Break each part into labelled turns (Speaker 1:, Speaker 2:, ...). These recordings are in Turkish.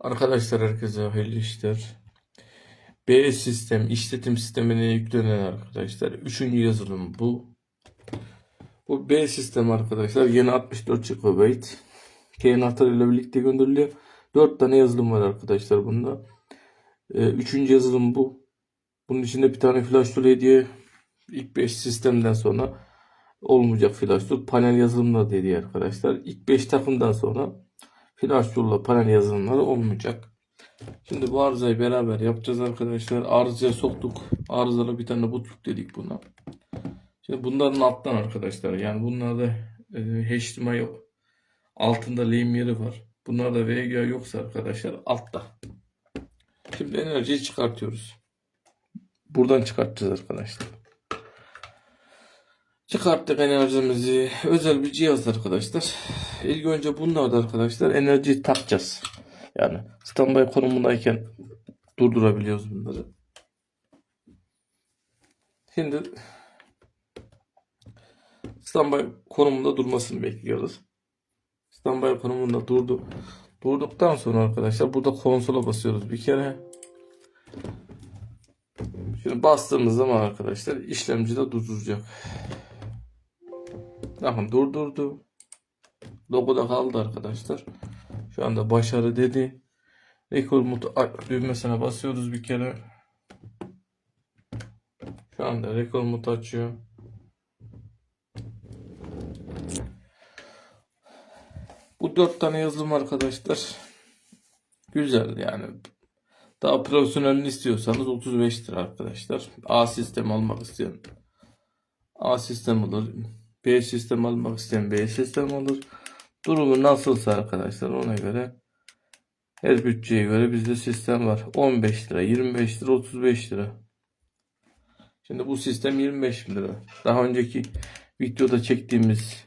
Speaker 1: Arkadaşlar herkese hayırlı işler. B sistem işletim sistemine yüklenen arkadaşlar. Üçüncü yazılım bu. Bu B sistem arkadaşlar yeni 64 GB. Key anahtarıyla birlikte gönderiliyor. 4 tane yazılım var arkadaşlar bunda. Ee, üçüncü yazılım bu. Bunun içinde bir tane flash tool hediye. İlk 5 sistemden sonra olmayacak flash tool. Panel yazılımlar dediği arkadaşlar. İlk 5 takımdan sonra flash tool'la panel yazılımları olmayacak. Şimdi bu arızayı beraber yapacağız arkadaşlar. Arızaya soktuk. Arızalı bir tane butluk dedik buna. Şimdi bunların alttan arkadaşlar. Yani bunlarda e, HDMI yok. Altında lehim yeri var. Bunlarda VGA yoksa arkadaşlar altta. Şimdi enerjiyi çıkartıyoruz. Buradan çıkartacağız arkadaşlar. Çıkarttık enerjimizi. Özel bir cihaz arkadaşlar. İlk önce bunlarda arkadaşlar enerjiyi takacağız. Yani standby konumundayken durdurabiliyoruz bunları. Şimdi standby konumunda durmasını bekliyoruz. Standby konumunda durdu. Durduktan sonra arkadaşlar burada konsola basıyoruz bir kere. Şimdi bastığımız zaman arkadaşlar işlemci de durduracak. Bakın durdurdu. Logo da kaldı arkadaşlar. Şu anda başarı dedi. Mode a- düğmesine basıyoruz bir kere. Şu anda record mode açıyor. Bu dört tane yazılım arkadaşlar. Güzel yani. Daha profesyonelini istiyorsanız 35 lira arkadaşlar. A sistem almak isteyen A sistem alır. B sistem almak isteyen B sistem alır. Durumu nasılsa arkadaşlar ona göre her bütçeye göre bizde sistem var. 15 lira, 25 lira, 35 lira. Şimdi bu sistem 25 lira. Daha önceki videoda çektiğimiz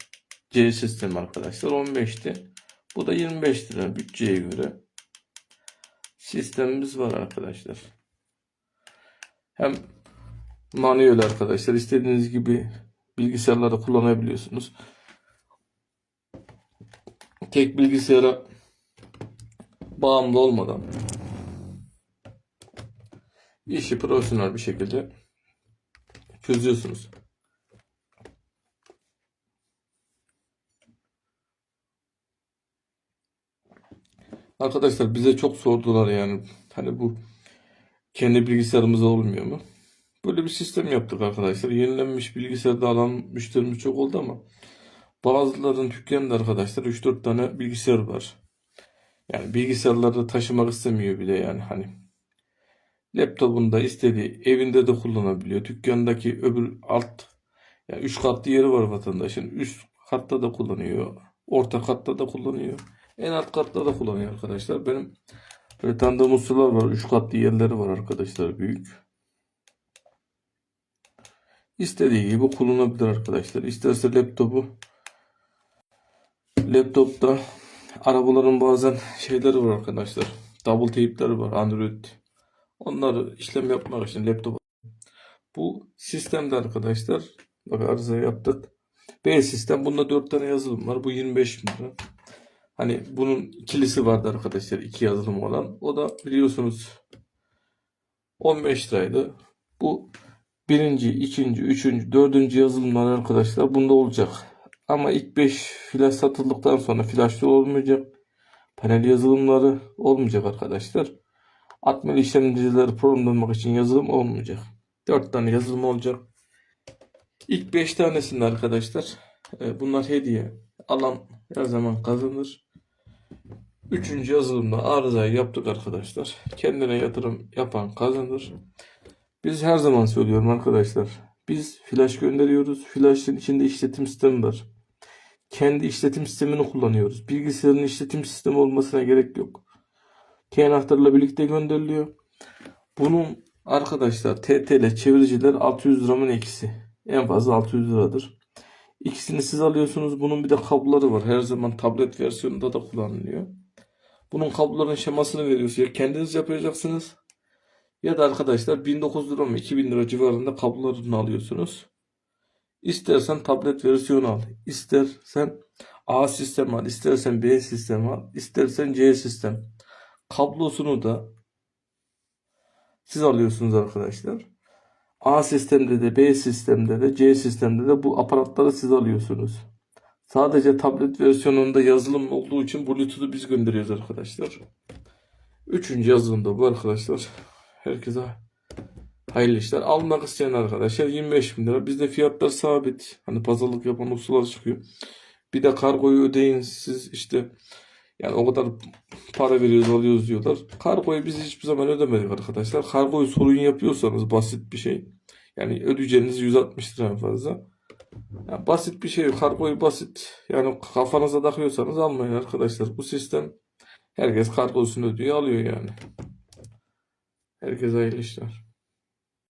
Speaker 1: C sistem arkadaşlar 15'ti. Bu da 25 lira bütçeye göre. Sistemimiz var arkadaşlar. Hem manuel arkadaşlar istediğiniz gibi bilgisayarlarda kullanabiliyorsunuz. Tek bilgisayara bağımlı olmadan işi profesyonel bir şekilde çözüyorsunuz. Arkadaşlar bize çok sordular yani hani bu kendi bilgisayarımızda olmuyor mu? Böyle bir sistem yaptık arkadaşlar. Yenilenmiş bilgisayarda alan müşterimiz çok oldu ama bazılarının dükkanında arkadaşlar 3-4 tane bilgisayar var. Yani bilgisayarları taşımak istemiyor bile yani hani. Laptopunda istediği evinde de kullanabiliyor. Dükkandaki öbür alt yani 3 katlı yeri var vatandaşın. Üst katta da kullanıyor. Orta katta da kullanıyor. En alt katta da kullanıyor arkadaşlar. Benim böyle tanıdığım ustalar var. 3 katlı yerleri var arkadaşlar büyük. İstediği gibi kullanabilir arkadaşlar. İsterse laptopu laptopta arabaların bazen şeyleri var arkadaşlar. Double tape'leri var Android. Onları işlem yapmak için laptop. Bu sistemde arkadaşlar bak arıza yaptık. B sistem. Bunda 4 tane yazılım var. Bu 25 bin lira. Hani bunun ikilisi vardı arkadaşlar. iki yazılım olan. O da biliyorsunuz 15 liraydı. Bu birinci, ikinci, üçüncü, dördüncü yazılımlar arkadaşlar bunda olacak. Ama ilk 5 flash satıldıktan sonra flashlı olmayacak. Panel yazılımları olmayacak arkadaşlar. Atmel işlemcileri programlamak için yazılım olmayacak. 4 tane yazılım olacak. İlk 5 tanesinde arkadaşlar e, bunlar hediye. Alan her zaman kazanır. Üçüncü yazılımda arızayı yaptık arkadaşlar. Kendine yatırım yapan kazanır. Biz her zaman söylüyorum arkadaşlar. Biz flash gönderiyoruz. Flash'ın içinde işletim sistemi var. Kendi işletim sistemini kullanıyoruz. Bilgisayarın işletim sistemi olmasına gerek yok. Key anahtarla birlikte gönderiliyor. Bunun arkadaşlar TTL çeviriciler 600 lira mı ne ikisi? En fazla 600 liradır. İkisini siz alıyorsunuz. Bunun bir de kabloları var. Her zaman tablet versiyonunda da kullanılıyor. Bunun kabloların şemasını veriyorsunuz. Ya kendiniz yapacaksınız. Ya da arkadaşlar 1900 lira mı 2000 lira civarında kablolarını alıyorsunuz. İstersen tablet versiyonu al. İstersen A sistem al. istersen B sistem al. istersen C sistem. Kablosunu da siz alıyorsunuz arkadaşlar. A sistemde de B sistemde de C sistemde de bu aparatları siz alıyorsunuz. Sadece tablet versiyonunda yazılım olduğu için Bluetooth'u biz gönderiyoruz arkadaşlar. Üçüncü yazılım da bu arkadaşlar. Herkese hayırlı işler. Almak isteyen arkadaşlar 25 bin lira. Bizde fiyatlar sabit. Hani pazarlık yapan usullar çıkıyor. Bir de kargoyu ödeyin siz işte yani o kadar para veriyoruz alıyoruz diyorlar. Kargoyu biz hiçbir zaman ödemedik arkadaşlar. Kargoyu sorun yapıyorsanız basit bir şey. Yani ödeyeceğiniz 160 lira en fazla. Yani basit bir şey. Kargoyu basit. Yani kafanıza takıyorsanız almayın arkadaşlar. Bu sistem herkes kargosunu ödüyor alıyor yani. Herkese hayırlı işler.